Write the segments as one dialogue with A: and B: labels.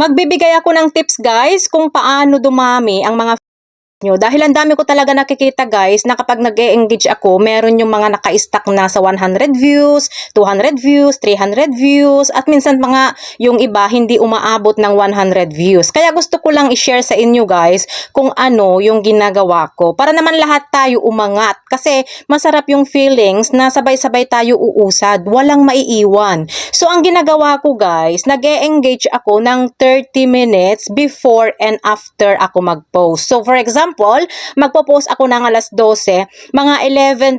A: Magbibigay ako ng tips guys kung paano dumami ang mga nyo. Dahil ang dami ko talaga nakikita guys na kapag nag engage ako, meron yung mga naka-stack na sa 100 views, 200 views, 300 views, at minsan mga yung iba hindi umaabot ng 100 views. Kaya gusto ko lang i-share sa inyo guys kung ano yung ginagawa ko. Para naman lahat tayo umangat. Kasi masarap yung feelings na sabay-sabay tayo uusad. Walang maiiwan. So ang ginagawa ko guys, nag engage ako ng 30 minutes before and after ako mag-post. So for example, magpo-post ako ng alas 12, mga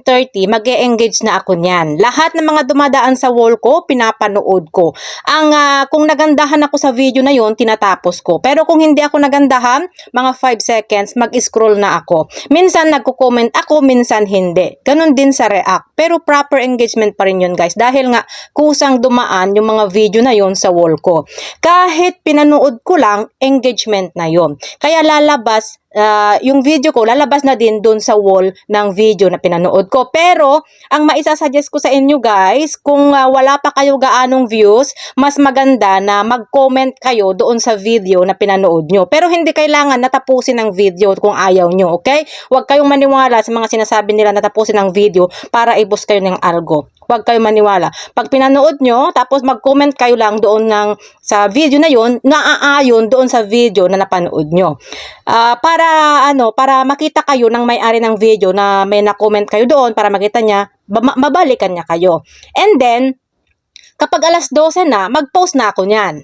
A: 11.30, mag engage na ako niyan. Lahat ng mga dumadaan sa wall ko, pinapanood ko. Ang ah, kung nagandahan ako sa video na yon tinatapos ko. Pero kung hindi ako nagandahan, mga 5 seconds, mag-scroll na ako. Minsan nagko-comment ako, minsan hindi. Ganon din sa react. Pero proper engagement pa rin yun guys. Dahil nga, kusang dumaan yung mga video na yon sa wall ko. Kahit pinanood ko lang, engagement na yon. Kaya lalabas ah, yung video ko, lalabas na din doon sa wall ng video na pinanood ko. Pero, ang maisasuggest ko sa inyo guys, kung ah, wala pa kayo gaanong views, mas maganda na mag-comment kayo doon sa video na pinanood nyo. Pero hindi kailangan natapusin ang video kung ayaw nyo, okay? Huwag kayong maniwala sa mga sinasabi nila natapusin ang video para i-boost kayo ng algo. Huwag kayo maniwala. Pag pinanood nyo, tapos mag-comment kayo lang doon ng, sa video na yon naaayon doon sa video na napanood nyo. Ah, para ano, para makita kayo ng may-ari ng video na may na-comment kayo doon para makita niya, ba- mabalikan niya kayo. And then, kapag alas 12 na, mag-post na ako niyan.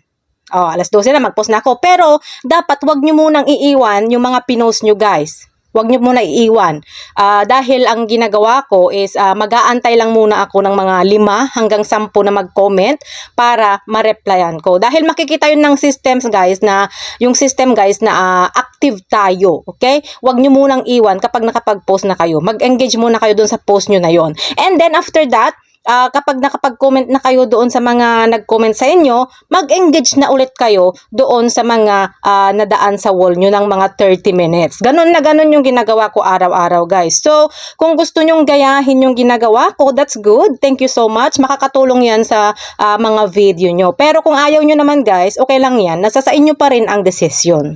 A: Oh, alas 12 na mag-post na ako. Pero dapat wag niyo munang iiwan yung mga pinost niyo, guys. Wag niyo muna iiwan. Ah, dahil ang ginagawa ko is ah, mag-aantay lang muna ako ng mga lima hanggang sampu na mag-comment para ma-replyan ko. Dahil makikita yun ng systems guys na yung system guys na ah, active tayo. Okay? Wag niyo munang iwan kapag nakapag-post na kayo. Mag-engage muna kayo doon sa post niyo na yon. And then after that, ah, kapag nakapag-comment na kayo doon sa mga nag-comment sa inyo, mag-engage na ulit kayo doon sa mga ah, nadaan sa wall nyo ng mga 30 minutes. Ganon na ganon yung ginagawa ko araw-araw guys. So, kung gusto nyong gayahin yung ginagawa ko, that's good. Thank you so much. Makakatulong yan sa ah, mga video nyo. Pero kung ayaw nyo naman guys, okay lang yan. Nasa sa inyo pa rin ang desisyon.